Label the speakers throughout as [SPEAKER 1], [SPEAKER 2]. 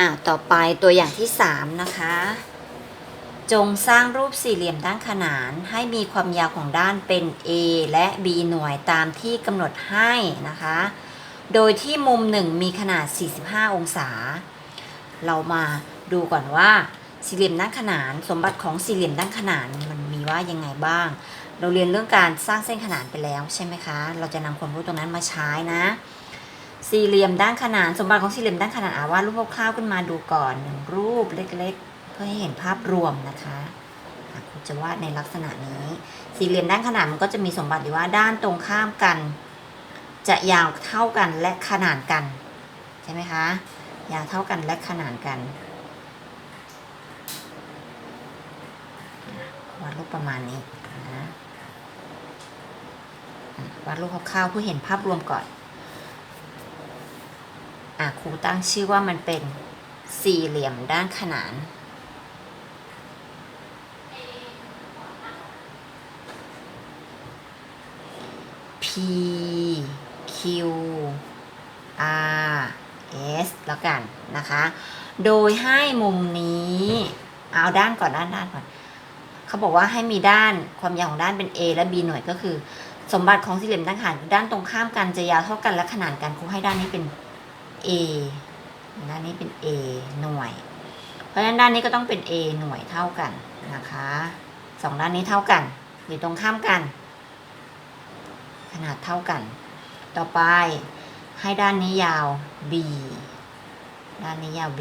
[SPEAKER 1] อะต่อไปตัวอย่างที่ 3 นะคะ จงสร้างรูปสี่เหลี่ยมด้านขนานให้มีความยาวของด้านเป็น A และ B หน่วยตามที่กำหนดให้นะคะ โดยที่มุมหนึ่งมีขนาด 45 องศา เรามาดูก่อนว่าสี่เหลี่ยมด้านขนานสมบัติของสี่เหลี่ยมด้านขนานมันมีว่ายังไงบ้าง เราเรียนเรื่องการสร้างเส้นขนานไปแล้วใช่ไหมคะ เราจะนำความรู้ตรงนั้นมาใช้นะ สี่เหลี่ยมด้านขนานสมบัติของสี่เหลี่ยมด้านขนานอาวาดรูปคร่าวๆขึ้นมาดูก่อนหนึ่งรูปเล็กๆ เพื่อให้เห็นภาพรวมนะคะคุณจะวาดในลักษณะนี้ สี่เหลี่ยมด้านขนานมันก็จะมีสมบัติอยู่ว่าด้านตรงข้ามกัน จะยาวเท่ากันและขนานกันใช่ไหมคะยาวเท่ากันและขนานกันวาดรูปประมาณนี้นะวาดรูปคร่าวๆเพื่อเห็นภาพรวมก่อน ครูตั้งชื่อว่ามันเป็นสี่เหลี่ยมด้านขนาน P Q R S แล้วกันนะคะ โดยให้มุมนี้ เอาด้านก่อนด้านด้านก่อน เขาบอกว่าให้มีด้านความยาวของด้านเป็น A และ B หน่วยก็คือ สมบัติของสี่เหลี่ยมด้านขนานด้านตรงข้ามกันจะยาวเท่ากันและขนานกันครูให้ด้านนี้เป็น A ด้านนี้เป็น A หน่วย เพราะฉะนั้นด้านนี้ก็ต้องเป็น A หน่วยเท่ากันนะคะสองด้านนี้เท่ากัน อยู่ตรงข้ามกัน ขนาดเท่ากัน ต่อไปให้ด้านนี้ยาว B ด้านนี้ยาว B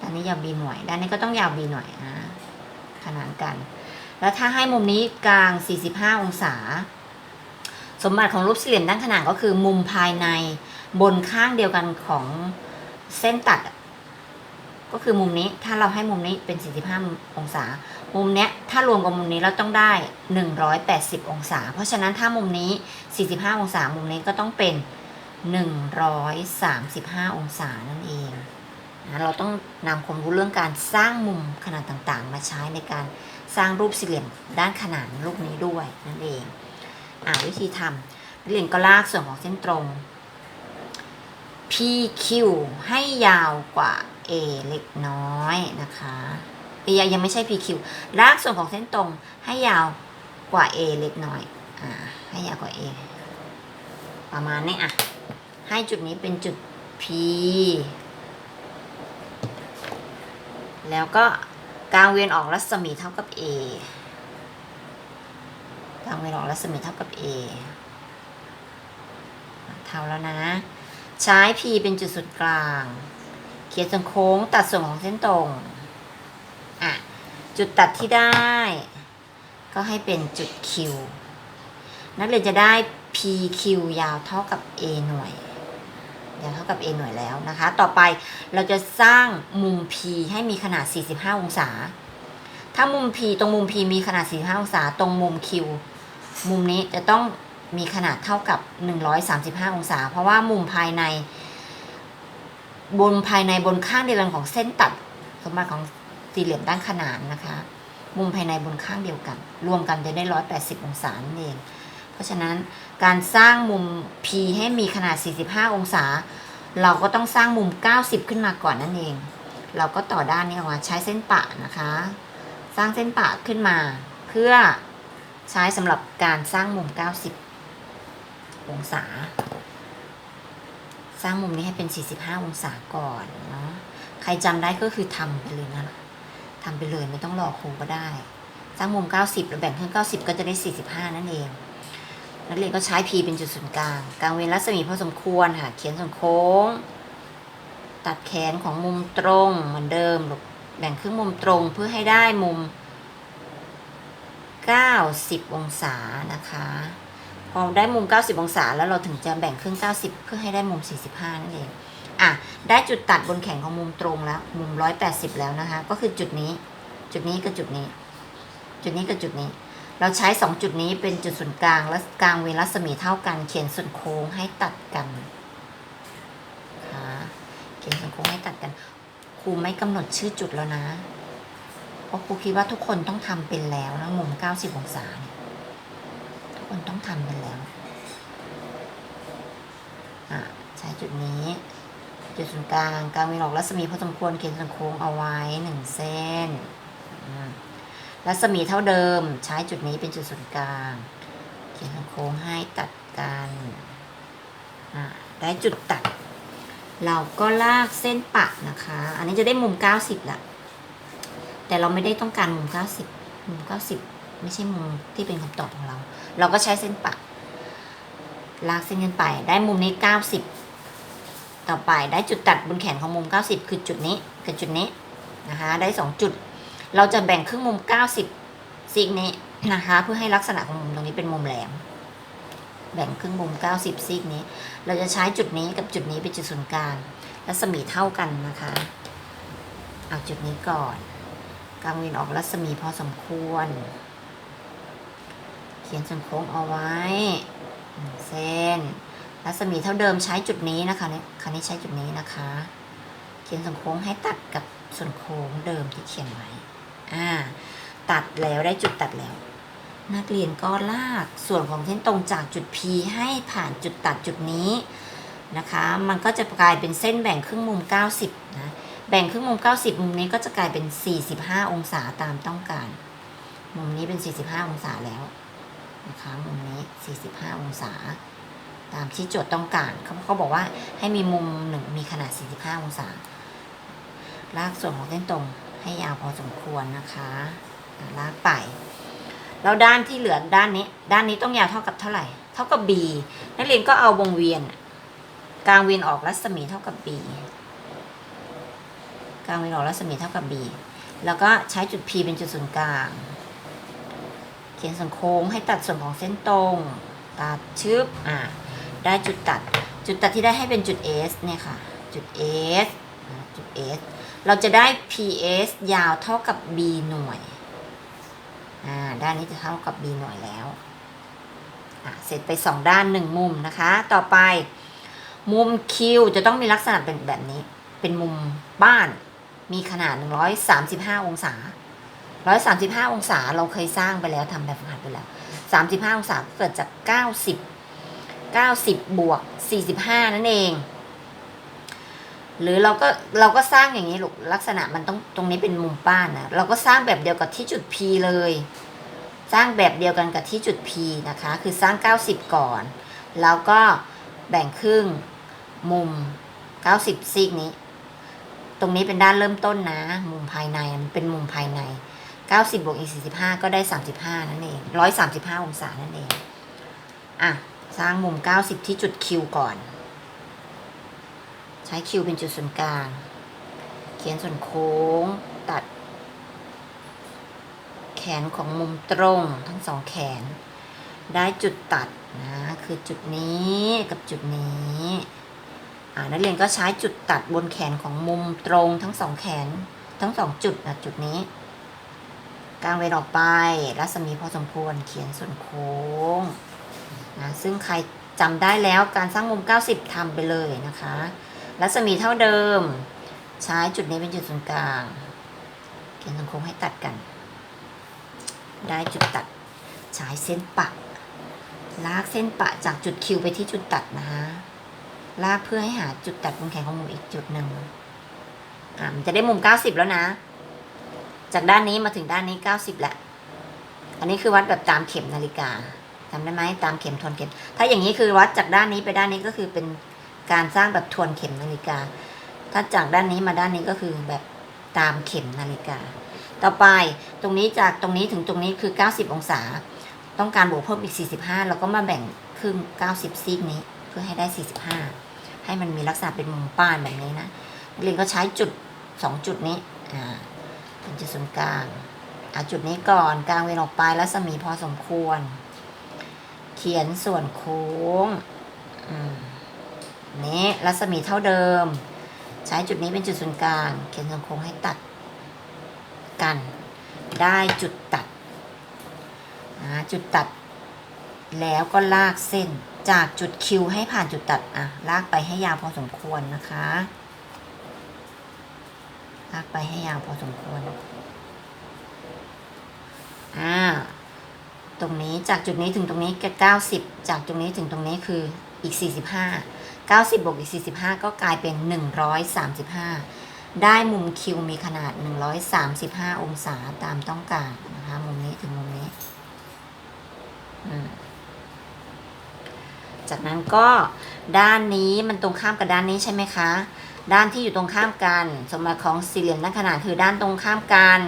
[SPEAKER 1] ด้านนี้ยาว B หน่วย ด้านนี้ก็ต้องยาว B หน่วยนะขนานกัน แล้วถ้าให้มุมนี้กลาง 45 องศา สมบัติของรูปสี่เหลี่ยมด้านขนานก็คือมุมภายในบนข้างเดียวกันของเส้นตัด ก็คือมุมนี้ถ้าเราให้มุมนี้เป็น 45 องศา มุมเนี้ยถ้ารวมกับมุมนี้เราต้องได้ 180 องศา เพราะฉะนั้นถ้ามุมนี้ 45 องศา มุมนี้ก็ต้องเป็น 135 องศานั่นเองนะเราต้องนำความรู้เรื่องการสร้างมุมขนาดต่างๆ มาใช้ในการสร้างรูปสี่เหลี่ยมด้านขนานรูปนี้ด้วยนั่นเอง อ่าวิธีทำนักเรียนก็ลากส่วนของเส้นตรง PQ ให้ยาวกว่า A เล็กน้อยนะคะยยังไม่ใช่ PQ ลากส่วนของเส้นตรงให้ยาวกว่า A เล็กน้อย อ่า ให้ยาวกว่า A ประมาณนี้อะ ให้จุดนี้เป็นจุด P แล้วก็กลางเวียนออกรัศมีเท่ากับ A างเวียนออกรัศมีเท่ากับ A เท่าแล้วนะ ใช้ P เป็นจุดศูนย์กลาง เขียนส่วนโค้งตัดส่วนของเส้นตรงอะจุดตัดที่ได้ ก็ให้เป็นจุด Q นักเรียนจะได้ PQ ยาวเท่ากับ A หน่วย ยาวเท่ากับ A หน่วยแล้วนะคะ ต่อไปเราจะสร้างมุม P ให้มีขนาด 45 องศา ถ้ามุม P ตรงมุม P มีขนาด 45 องศา ตรงมุม Q มุมนี้จะต้องมีขนาดเท่ากับ 135 องศา เพราะว่ามุมภายใน บนภายในบนข้างเดียวกันของเส้นตัดสมบัติของสี่เหลี่ยมด้านขนานนะคะ มุมภายในบนข้างเดียวกัน รวมกันจะได้ 180 องศานั่นเอง เพราะฉะนั้นการสร้างมุม P ให้มีขนาด 45 องศา เราก็ต้องสร้างมุม 90 ขึ้นมาก่อนนั่นเอง เราก็ต่อด้านนี้ออกมาใช้เส้นปะนะคะ สร้างเส้นปะขึ้นมาเพื่อ ใช้สำหรับการสร้างมุม 90 องศา สร้างมุมนี้ให้เป็น 45 องศาก่อนเนาะใครจำได้ก็คือทำไปเลยนะทำไปเลยไม่ต้องรอครูก็ได้ สร้างมุม 90แล้วแบ่งครึ่ง90 ก็จะได้ 45 นั่นเอง นักเรียนก็ใช้ P เป็นจุดศูนย์กลาง กลางเว้นรัศมีพอสมควรค่ะ เขียนส่วนโค้ง ตัดแขนของมุมตรงเหมือนเดิมลูกแบ่งครึ่งมุมตรงเพื่อให้ได้มุม 90 องศานะคะ พอได้มุม 90 องศาแล้วเราถึงจะแบ่งครึ่ง 90 เพื่อให้ได้มุม 45 นั่นเอง อะ ได้จุดตัดบนแขนของมุมตรงแล้ว มุม 180 แล้วนะคะ ก็คือจุดนี้ จุดนี้กับจุดนี้ จุดนี้กับจุดนี้ เราใช้ 2 จุดนี้เป็นจุดศูนย์กลาง และกลางเวลารัศมีเท่ากัน เขียนส่วนโค้งให้ตัดกันค่ะเขียนส่วนโค้งให้ตัดกัน ครูไม่กำหนดชื่อจุดแล้วนะ เพราะครูคิดว่าทุกคนต้องทำเป็นแล้วนะมุม 90 องศาเนี่ยทุกคนต้องทำเป็นแล้วอะใช้จุดนี้ จุดศูนย์กลางกลางมีหลอกรัศมีพอสมควรเขียนส่วนโค้งเอาไว้หนึ่งเส้นอืมรัศมีเท่าเดิมใช้จุดนี้เป็นจุดศูนย์กลาง เขียนส่วนโค้งให้ตัดกันอ่าได้จุดตัด เราก็ลากเส้นปะนะคะ อันนี้จะได้มุม 90ละ แต่เราไม่ได้ต้องการมุม 90 มุม 90 ไม่ใช่มุมที่เป็นคำตอบของเรา เราก็ใช้เส้นปะลากเส้นกันไป ได้มุมนี้ 90 ต่อไปได้จุดตัดบนแขนของมุม 90 คือจุดนี้กับจุดนี้นะคะ ได้ 2 จุด เราจะแบ่งครึ่งมุม 90ซีกนี้นะคะ เพื่อให้ลักษณะของมุมตรงนี้เป็นมุมแหลม แบ่งครึ่งมุม 90ซีกนี้ เราจะใช้จุดนี้กับจุดนี้เป็นจุดศูนย์กลางรัศมีเท่ากันนะคะ เอาจุดนี้ก่อน กางเวียนออกรัศมีพอสมควร เขียนส่วนโค้งเอาไว้เส้นรัศมีเท่าเดิมใช้จุดนี้นะคะเนี่ยคราวนี้ใช้จุดนี้นะคะ เขียนส่วนโค้งให้ตัดกับส่วนโค้งเดิมที่เขียนไว้อ่าตัดแล้วได้จุดตัดแล้ว นักเรียนก็ลากส่วนของเส้นตรงจากจุด P ให้ผ่านจุดตัดจุดนี้นะคะ มันก็จะกลายเป็นเส้นแบ่งครึ่งมุม 90นะ แบ่งครึ่งมุม 90 มุมนี้ก็จะกลายเป็น 45 องศาตามต้องการ มุมนี้เป็น 45 องศาแล้วนะคะมุมนี้ 45 องศา ตามที่โจทย์ต้องการเขาเขาบอกว่าให้มีมุมหนึ่งมีขนาด 45 องศา ลากส่วนของเส้นตรงให้ยาวพอสมควรนะคะลากไปแล้วด้านที่เหลือด้านนี้ ด้านนี้ต้องยาวเท่ากับเท่าไหร่ เท่ากับ b นักเรียนก็เอาวงเวียนกลางเวียนออกรัศมีเท่ากับ b กลางเวียนออกรัศมีเท่ากับ b แล้วก็ใช้จุด p เป็นจุดศูนย์กลาง เขียนส่วนโค้งให้ตัดส่วนของเส้นตรง ตัดชึบอ่าได้จุดตัด จุดตัดที่ได้ให้เป็นจุด s เนี่ยค่ะ จุด s จุด s เราจะได้ ps ยาวเท่ากับ b หน่วย อ่า ด้านนี้จะเท่ากับ b หน่วยแล้ว อะเสร็จไปสองด้านหนึ่งมุมนะคะ ต่อไป มุม Q จะต้องมีลักษณะเป็นแบบนี้ เป็นมุมบ้าน มีขนาด 135 องศา 135 องศาเราเคยสร้างไปแล้วทำแบบฝึกหัดไปแล้ว 35 องศาเกิดจาก 90 90 บวก 45 นั่นเอง หรือเราก็เราก็สร้างอย่างนี้ลูกลักษณะมันต้องตรงนี้เป็นมุมป้านนะเราก็สร้างแบบเดียวกับที่จุด P เลย สร้างแบบเดียวกันกับที่จุด P นะคะ คือสร้าง 90 ก่อน แล้วก็แบ่งครึ่งมุม 90 ซีกนี้ ตรงนี้เป็นด้านเริ่มต้นนะ มุมภายในมันเป็นมุมภายใน 90บวกอีก45 ก็ได้ 35 นั่นเอง 135 องศานั่นเอง อะ สร้างมุม 90 ที่จุด Q ก่อน ใช้ Q เป็นจุดศูนย์กลาง เขียนส่วนโค้งตัด แขนของมุมตรงทั้งสองแขน ได้จุดตัดนะ คือจุดนี้กับจุดนี้ นักเรียนก็ใช้จุดตัดบนแขนของมุมตรงทั้งสองแขนทั้งสองจุดนะจุดนี้กลางเวนออกไปรัศมีพอสมควรเขียนส่วนโค้งนะซึ่งใครจำได้แล้วการสร้างมุม 90ทำไปเลยนะคะ รัศมีเท่าเดิม ใช้จุดนี้เป็นจุดศูนย์กลาง เขียนส่วนโค้งให้ตัดกัน ได้จุดตัดใช้เส้นปะลากเส้นปะจากจุดคิวไปที่จุดตัดนะคะ ลากเพื่อให้หาจุดตัดบนแขนของมุมอีกจุดหนึ่งอ่ามันจะได้มุม90แล้วนะ จากด้านนี้มาถึงด้านนี้90แหล้วอันนี้คือวัดแบบตามเข็มนาฬิกาจำได้ไหมตามเข็มทวนเข็ม ถ้าอย่างนี้คือวัดจากด้านนี้ไปด้านนี้ก็คือเป็นการสร้างแบบทวนเข็มนาฬิกา ถ้าจากด้านนี้มาด้านนี้ก็คือแบบตามเข็มนาฬิกา ต่อไปตรงนี้จากตรงนี้ถึงตรงนี้คือ 90 องศา ต้องการบวกเพิ่มอีก 45เราก็มาแบ่งครึ่ง 90 ซีกนี้ เพื่อให้ได้ 45 ให้มันมีลักษณะเป็นมุมป้านแบบนี้นะนักเรียนก็ใช้จุด 2 จุดนี้อ่าเป็นจุดศูนย์กลางอาจุดนี้ก่อนกลางเวนออกไปรัศมีพอสมควร เขียนส่วนโค้งอืมนี้รัศมีเท่าเดิม ใช้จุดนี้เป็นจุดศูนย์กลาง เขียนส่วนโค้งให้ตัดกัน ได้จุดตัดอ่าจุดตัด แล้วก็ลากเส้น จากจุดคิวให้ผ่านจุดตัดอะลากไปให้ยาวพอสมควรนะคะ ลากไปให้ยาวพอสมควรอ่าตรงนี้จากจุดนี้ถึงตรงนี้แค่เก้าสิบจากตรงนี้ถึงตรงนี้คืออีกสี่สิบห้า90บวกอีก 45 ก็กลายเป็น 135 ได้มุมคิวมีขนาด 135 องศาตามต้องการนะคะ มุมนี้ถึงมุมนี้อืม จากนั้นก็ด้านนี้มันตรงข้ามกับด้านนี้ใช่ไหมคะ ด้านที่อยู่ตรงข้ามกันสมบัติของสี่เหลี่ยมด้านขนานคือด้านตรงข้ามกัน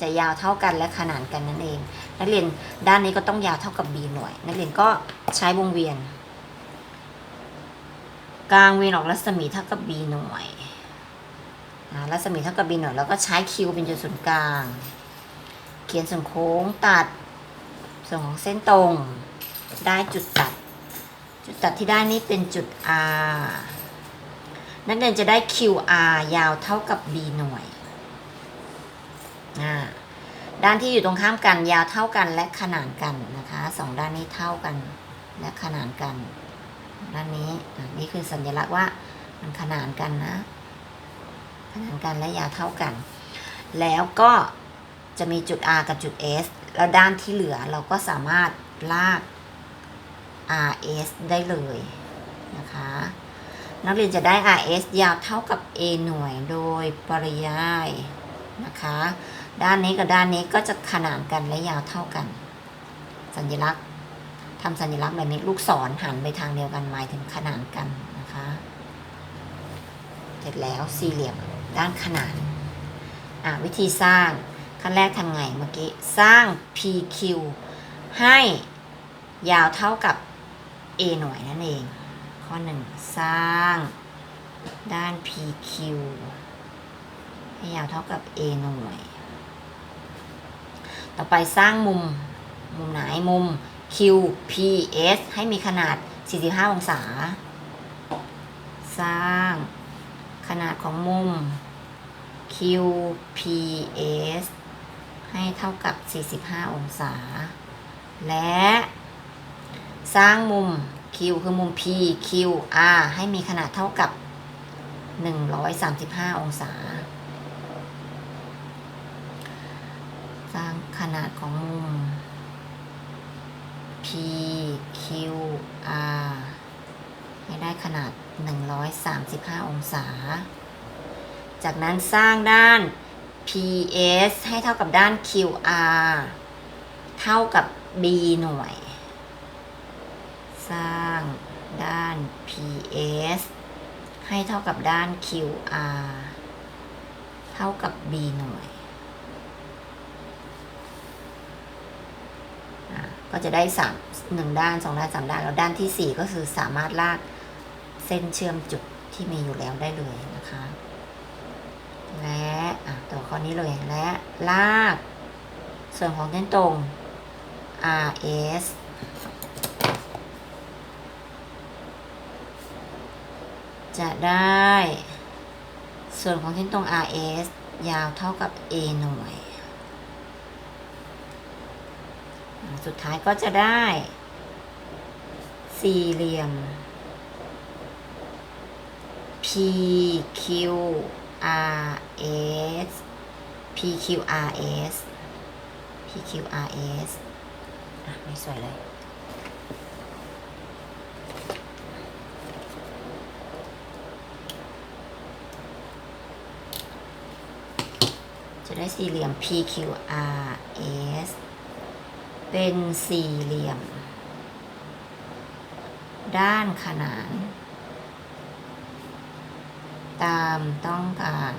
[SPEAKER 1] จะยาวเท่ากันและขนานกันนั่นเอง นักเรียนด้านนี้ก็ต้องยาวเท่ากับ b หน่วย นักเรียนก็ใช้วงเวียน กลางเวียนออกรัศมีเท่ากับ b หน่วยรัศมีเท่ากับ b หน่วยแล้วก็ใช้ q เป็นจุดศูนย์กลาง เขียนส่วนโค้งตัดส่วนของเส้นตรงได้จุดตัด จุดตัดที่ได้นี่เป็นจุด r นักเรียนจะได้ qr ยาวเท่ากับ b หน่วย ด้านที่อยู่ตรงข้ามกันยาวเท่ากันและขนานกันนะคะสองด้านนี้เท่ากันและขนานกัน ด้านนี้นี่คือสัญลักษณ์ว่ามันขนานกันนะ ขนานกันและยาวเท่ากัน แล้วก็จะมีจุด R กับจุด S แล้วด้านที่เหลือเราก็สามารถลาก RS ได้เลยนะคะ นักเรียนจะได้ RS ยาวเท่ากับ A หน่วยโดยปริยายนะคะ ด้านนี้กับด้านนี้ก็จะขนานกันและยาวเท่ากัน สัญลักษณ์ทำสัญลักษณ์แบบนี้ลูกศรหันไปทางเดียวกันหมายถึงขนานกันนะคะ เสร็จแล้วสี่เหลี่ยมด้านขนานอะวิธีสร้างขั้นแรกทำไงเมื่อกี้ สร้าง PQ ให้ยาวเท่ากับ A หน่วยนั่นเอง ข้อหนึ่งสร้างด้าน PQ ให้ยาวเท่ากับ A หน่วย ต่อไปสร้างมุม มุมไหนมุม QPS ให้มีขนาด 45 องศา สร้างขนาดของมุม QPS ให้เท่ากับ 45 องศา และ สร้างมุม Q คือมุม PQR ให้มีขนาดเท่ากับ 135 องศา สร้างขนาดของมุม PQR ให้ได้ขนาด 135 องศา จากนั้นสร้างด้าน PS ให้เท่ากับด้าน QR เท่ากับ B หน่วย สร้างด้าน PS ให้เท่ากับด้าน QR เท่ากับ B หน่วย ก็จะได้สามหนึ่งด้านสองด้านสามด้าน แล้วด้านที่สี่ก็คือสามารถลากเส้นเชื่อมจุดที่มีอยู่แล้วได้เลยนะคะ และอะตัวข้อนี้เลยและลาก ส่วนของเส้นตรง RS จะได้ ส่วนของเส้นตรง RS ยาวเท่ากับ A หน่วย สุดท้ายก็จะได้ สี่เหลี่ยม PQRS PQRS PQRS อะ ไม่สวยเลย จะได้สี่เหลี่ยม PQRS เป็นสี่เหลี่ยม ด้านขนาน ตามต้องการ